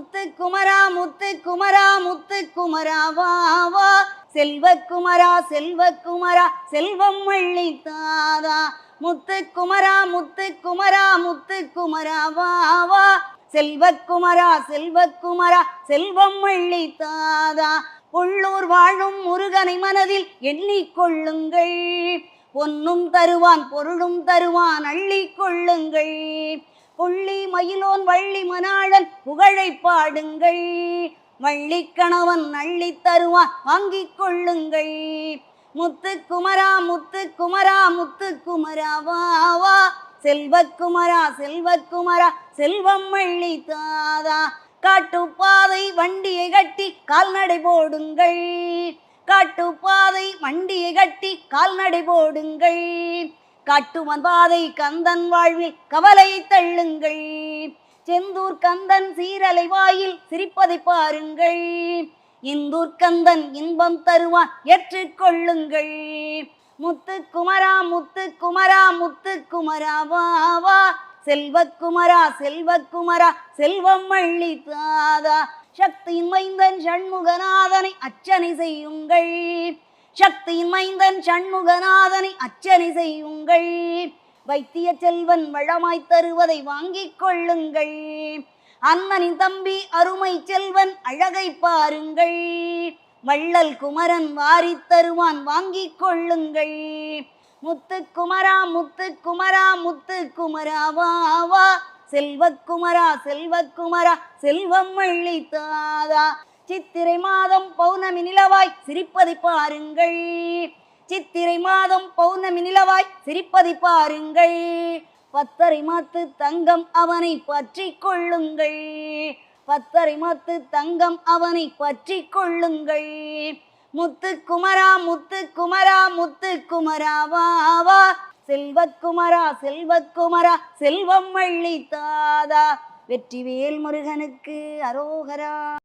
முத்து குமரா முத்து குமரா முத்து குமரா வா வா. செல்வக்குமரா செல்வக்குமரா செல்வம் வள்ளி தாதா முத்து குமரா முத்து குமரா முத்து குமரா வா வா. செல்வக்குமரா செல்வக்குமரா செல்வம் வள்ளி தாதா உள்ளூர் வாழும் முருகனை மனதில் எண்ணிக்கொள்ளுங்கள் பொன்னும் தருவான் பொருளும் தருவான் அள்ளிக்கொள்ளுங்கள் புள்ளி மயிலோன் வள்ளி மணாளன் புகழை பாடுங்கள். வள்ளி கணவன் அள்ளி தருவான் வாங்கி கொள்ளுங்கள். முத்து குமரா முத்து குமரா முத்து குமரா வா வா. செல்வக்குமரா செல்வக்குமரா செல்வம் வள்ளி தாதா காட்டுப்பாதை வண்டியை கட்டி கால்நடை போடுங்கள். காட்டுப்பாதை வண்டியை கட்டி கால்நடை போடுங்கள். காட்டுமன் பாதை கந்தன் வாழ்வில் கவலை தள்ளுங்கள். செந்தூர் கந்தன் சீரலை வாயில் சிரிப்பதை பாருங்கள். இந்தூர் கந்தன் இன்பம் தருவான் ஏற்றுக்கொள்ளுங்கள் முத்து குமரா முத்து குமரா முத்து குமரா வா வா. செல்வக்குமரா செல்வக்குமரா செல்வம் மள்ளி தாதா. சக்தியின் மைந்தன் சண்முகநாதனை அச்சனை செய்யுங்கள். சக்தியின் மைந்தன் சண்முகநாதனை அச்சனை செய்யுங்கள். வைத்திய செல்வன் வளமாய் தருவதை வாங்கிக் கொள்ளுங்கள். அண்ணனின் தம்பி அருமை செல்வன் அழகை பாருங்கள். வள்ளல் குமரன் வாரித் தருவான் வாங்கிக் கொள்ளுங்கள். முத்து குமரா முத்து குமரா முத்து குமரா வா வா. செல்வக்குமரா செல்வக்குமரா செல்வம் வள்ளி தாதா சித்திரை மாதம் பௌர்ணமி நிலவாய் சிரிப்பதை பாருங்கள். சித்திரை மாதம் பௌர்ணமி நிலவாய் சிரிப்பதை பாருங்கள். பத்தரை மாத்து தங்கம் அவனை பற்றி கொள்ளுங்கள். பத்தரை மாத்து தங்கம் அவனை பற்றி கொள்ளுங்கள். முத்து குமரா முத்து குமரா முத்து குமரா வா வா. செல்வக்குமரா செல்வக்குமரா செல்வம் வள்ளி தாதா. வெற்றிவேல் முருகனுக்கு அரோகரா.